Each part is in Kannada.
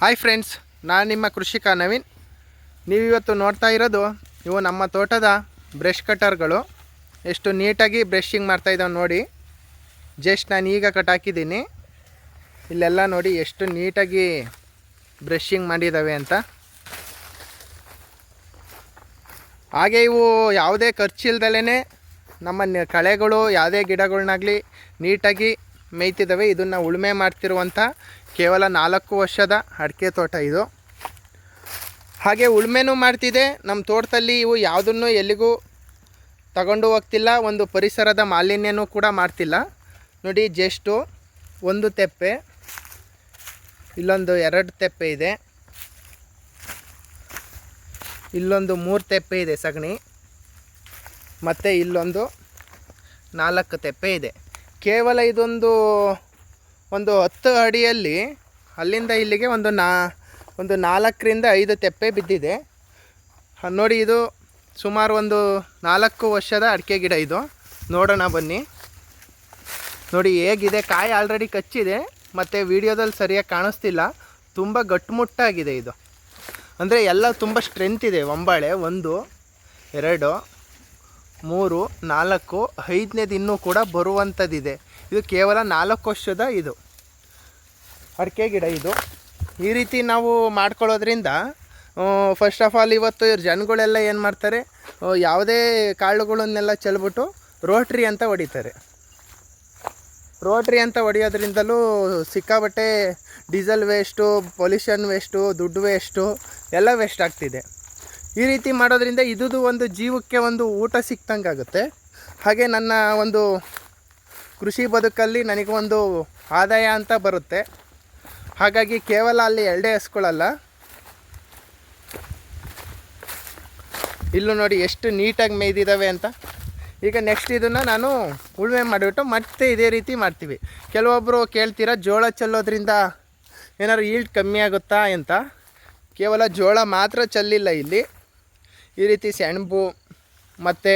ಹಾಯ್ ಫ್ರೆಂಡ್ಸ್ ನಾನು ನಿಮ್ಮ ಕೃಷಿಕ ನವೀನ್. ನೀವಿವತ್ತು ನೋಡ್ತಾ ಇರೋದು, ಇವು ನಮ್ಮ ತೋಟದ ಬ್ರಷ್ ಕಟರ್ಗಳು ಎಷ್ಟು ನೀಟಾಗಿ ಬ್ರಷಿಂಗ್ ಮಾಡ್ತಾ ಇದ್ದಾವೆ ನೋಡಿ. ಜಸ್ಟ್ ನಾನು ಈಗ ಕಟ್ ಹಾಕಿದ್ದೀನಿ. ಇಲ್ಲೆಲ್ಲ ನೋಡಿ ಎಷ್ಟು ನೀಟಾಗಿ ಬ್ರಷಿಂಗ್ ಮಾಡಿದ್ದಾವೆ ಅಂತ. ಹಾಗೆ ಇವು ಯಾವುದೇ ಖರ್ಚಿಲ್ದಲೇ ನಮ್ಮ ಕಳೆಗಳು, ಯಾವುದೇ ಗಿಡಗಳನ್ನಾಗಲಿ ನೀಟಾಗಿ ಮೇಯ್ತಿದ್ದಾವೆ. ಇದನ್ನು ಉಳುಮೆ ಮಾಡ್ತಿರುವಂಥ ಕೇವಲ ನಾಲ್ಕು ವರ್ಷದ ಅಡಿಕೆ ತೋಟ ಇದು. ಹಾಗೆ ಉಳುಮೆನೂ ಮಾಡ್ತಿದೆ. ನಮ್ಮ ತೋಟದಲ್ಲಿ ಇವು ಯಾವುದನ್ನು ಎಲ್ಲಿಗೂ ತಗೊಂಡು ಹೋಗ್ತಿಲ್ಲ. ಒಂದು ಪರಿಸರದ ಮಾಲಿನ್ಯನೂ ಕೂಡ ಮಾಡ್ತಿಲ್ಲ. ನೋಡಿ, ಜಸ್ಟು ಒಂದು ತೆಪ್ಪೆ. ಇಲ್ಲೊಂದು ಎರಡು ತೆಪ್ಪೆ ಇದೆ. ಇಲ್ಲೊಂದು ಮೂರು ತೆಪ್ಪೆ ಇದೆ ಸಗಣಿ. ಮತ್ತು ಇಲ್ಲೊಂದು ನಾಲ್ಕು ತೆಪ್ಪೆ ಇದೆ. ಕೇವಲ ಇದೊಂದು, ಒಂದು ಹತ್ತು ಅಡಿಯಲ್ಲಿ ಅಲ್ಲಿಂದ ಇಲ್ಲಿಗೆ ಒಂದು ನಾ, ಒಂದು ನಾಲ್ಕರಿಂದ ಐದು ತೆಪ್ಪೆ ಬಿದ್ದಿದೆ. ನೋಡಿ ಇದು ಸುಮಾರು ಒಂದು ನಾಲ್ಕು ವರ್ಷದ ಅಡಿಕೆ ಗಿಡ ಇದು. ನೋಡೋಣ ಬನ್ನಿ. ನೋಡಿ ಹೇಗಿದೆ, ಕಾಯಿ ಆಲ್ರೆಡಿ ಕಚ್ಚಿದೆ, ಮತ್ತು ವಿಡಿಯೋದಲ್ಲಿ ಸರಿಯಾಗಿ ಕಾಣಿಸ್ತಿಲ್ಲ. ತುಂಬ ಗಟ್ಟುಮುಟ್ಟಾಗಿದೆ ಇದು. ಅಂದರೆ ಎಲ್ಲ ತುಂಬ ಸ್ಟ್ರೆಂತ್ ಇದೆ, ಒಂಬಾಳೆ, ಒಂದು, ಎರಡು. ಮೂರು, ನಾಲ್ಕು ಐದನೇದು ಇನ್ನೂ ಕೂಡ ಬರುವಂಥದ್ದಿದೆ. ಇದು ಕೇವಲ ನಾಲ್ಕು ವರ್ಷದ ಇದು. ಅಡಿಕೆ ಗಿಡ ಇದು. ಈ ರೀತಿ ನಾವು ಮಾಡ್ಕೊಳ್ಳೋದ್ರಿಂದ ಫಸ್ಟ್ ಆಫ್ ಆಲ್ ಇವತ್ತು ಇವ್ರ ಜನಗಳೆಲ್ಲ ಏನು ಮಾಡ್ತಾರೆ ಯಾವುದೇ ಕಾಳುಗಳನ್ನೆಲ್ಲ ಚೆಲ್ಬಿಟ್ಟು ರೋಟ್ರಿ ಅಂತ ಹೊಡಿತಾರೆ. ರೋಟ್ರಿ ಅಂತ ಹೊಡೆಯೋದ್ರಿಂದಲೂ ಸಿಕ್ಕಾಬಟ್ಟೆ ಡೀಸೆಲ್ ವೇಸ್ಟು, ಪೊಲ್ಯೂಷನ್ ವೇಸ್ಟು, ದುಡ್ಡು ವೇಸ್ಟು ಎಲ್ಲ ವೇಸ್ಟ್ ಆಗ್ತಿದೆ. ಈ ರೀತಿ ಮಾಡೋದ್ರಿಂದ ಇದುದು ಒಂದು ಜೀವಕ್ಕೆ ಒಂದು ಊಟ ಸಿಕ್ತಂಗೆ ಆಗುತ್ತೆ. ಹಾಗೆ ನನ್ನ ಒಂದು ಕೃಷಿ ಬದುಕಲ್ಲಿ ನನಗೆ ಒಂದು ಆದಾಯ ಅಂತ ಬರುತ್ತೆ. ಹಾಗಾಗಿ ಕೇವಲ ಅಲ್ಲಿ ಎರಡೇ ಹಸ್ಕೊಳ್ಳಲ್ಲ ಇಲ್ಲೂ ನೋಡಿ ಎಷ್ಟು ನೀಟಾಗಿ ಮೇಯ್ದಿದ್ದಾವೆ ಅಂತ. ಈಗ ನೆಕ್ಸ್ಟ್ ಇದನ್ನು ನಾನು ಉಳುಮೆ ಮಾಡಿಬಿಟ್ಟು ಮತ್ತೆ ಇದೇ ರೀತಿ ಮಾಡ್ತೀವಿ. ಕೆಲವೊಬ್ಬರು ಕೇಳ್ತೀರಾ, ಜೋಳ ಚೆಲ್ಲೋದ್ರಿಂದ ಏನಾದ್ರು ಈಲ್ಡ್ ಕಮ್ಮಿ ಆಗುತ್ತಾ ಅಂತ. ಕೇವಲ ಜೋಳ ಮಾತ್ರ ಚೆಲ್ಲಿಲ್ಲ ಇಲ್ಲಿ. ಈ ರೀತಿ ಸೆಣಬು ಮತ್ತು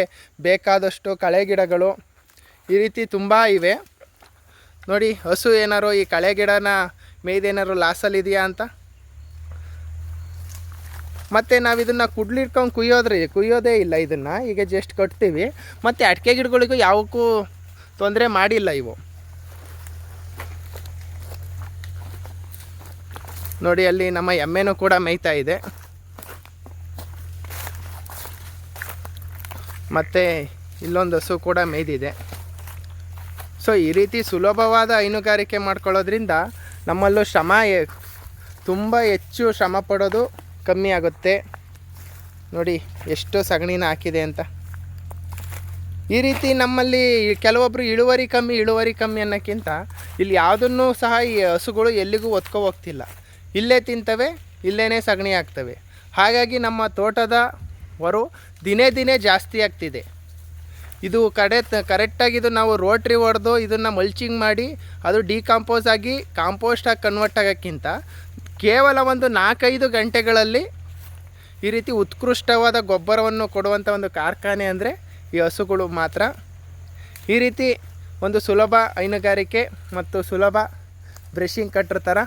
ಬೇಕಾದಷ್ಟು ಕಳೆ ಗಿಡಗಳು ಈ ರೀತಿ ತುಂಬ ಇವೆ. ನೋಡಿ, ಹಸು ಏನಾರು ಈ ಕಳೆ ಗಿಡನ ಮೇಯ್ದೇನಾರು ಲಾಸಲ್ಲಿದೆಯಾ ಅಂತ? ಮತ್ತು ನಾವು ಇದನ್ನು ಕುಡ್ಲಿಟ್ಕೊಂಡು ಕುಯ್ಯೋದ್ರಿ, ಕುಯ್ಯೋದೇ ಇಲ್ಲ ಇದನ್ನು. ಈಗ ಜಸ್ಟ್ ಕಟ್ತೀವಿ. ಮತ್ತು ಅಡಿಕೆ ಗಿಡಗಳಿಗೂ ಯಾವಕ್ಕೂ ತೊಂದರೆ ಮಾಡಿಲ್ಲ ಇವು. ನೋಡಿ, ಅಲ್ಲಿ ನಮ್ಮ ಎಮ್ಮೆನೂ ಕೂಡ ಮೇಯ್ತಾ ಇದೆ. ಮತ್ತು ಇಲ್ಲೊಂದು ಹಸು ಕೂಡ ಮೇಯ್ದಿದೆ ಸೊ ಈ ರೀತಿ ಸುಲಭವಾದ ಹೈನುಗಾರಿಕೆ ಮಾಡ್ಕೊಳ್ಳೋದ್ರಿಂದ ನಮ್ಮಲ್ಲೂ ಶ್ರಮ ತುಂಬ ಹೆಚ್ಚು ಶ್ರಮ ಪಡೋದು ಕಮ್ಮಿ ಆಗುತ್ತೆ. ನೋಡಿ, ಎಷ್ಟು ಸಗಣಿನ ಹಾಕಿದೆ ಅಂತ. ಈ ರೀತಿ ನಮ್ಮಲ್ಲಿ ಕೆಲವೊಬ್ಬರು ಇಳುವರಿ ಕಮ್ಮಿ ಇಳುವರಿ ಕಮ್ಮಿ ಅನ್ನೋಕ್ಕಿಂತ ಇಲ್ಲಿ ಯಾವುದನ್ನು ಸಹ ಈ ಹಸುಗಳು ಎಲ್ಲಿಗೂ ಒತ್ಕೋ ಹೋಗ್ತಿಲ್ಲ ಇಲ್ಲೇ ತಿಂತವೆ ಇಲ್ಲೇ ಸಗಣಿ ಆಗ್ತವೆ ಹಾಗಾಗಿ ನಮ್ಮ ತೋಟದ ಹೊರು ದಿನೇ ದಿನೇ ಜಾಸ್ತಿ ಆಗ್ತಿದೆ. ಇದು ಕಡೆ ಕರೆಕ್ಟಾಗಿ ಇದು ನಾವು ರೋಟ್ರಿ ಹೊಡೆದು ಇದನ್ನು ಮಲ್ಚಿಂಗ್ ಮಾಡಿ ಅದು ಡಿಕಾಂಪೋಸ್ ಆಗಿ ಕಾಂಪೋಸ್ಟಾಗಿ ಕನ್ವರ್ಟ್ ಆಗೋಕ್ಕಿಂತ ಕೇವಲ ಒಂದು ನಾಲ್ಕೈದು ಗಂಟೆಗಳಲ್ಲಿ ಈ ರೀತಿ ಉತ್ಕೃಷ್ಟವಾದ ಗೊಬ್ಬರವನ್ನು ಕೊಡುವಂಥ ಒಂದು ಕಾರ್ಖಾನೆ ಅಂದರೆ ಈ ಹಸುಗಳು ಮಾತ್ರ. ಈ ರೀತಿ ಒಂದು ಸುಲಭ ಹೈನುಗಾರಿಕೆ ಮತ್ತು ಸುಲಭ ಬ್ರಷಿಂಗ್ ಕಟ್ರ್ ಥರ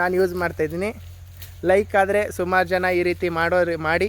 ನಾನು ಯೂಸ್ ಮಾಡ್ತಾಯಿದ್ದೀನಿ ಲೈಕ್ ಆದರೆ ಸುಮಾರು ಜನ ಈ ರೀತಿ ಮಾಡೋರು, ಮಾಡಿ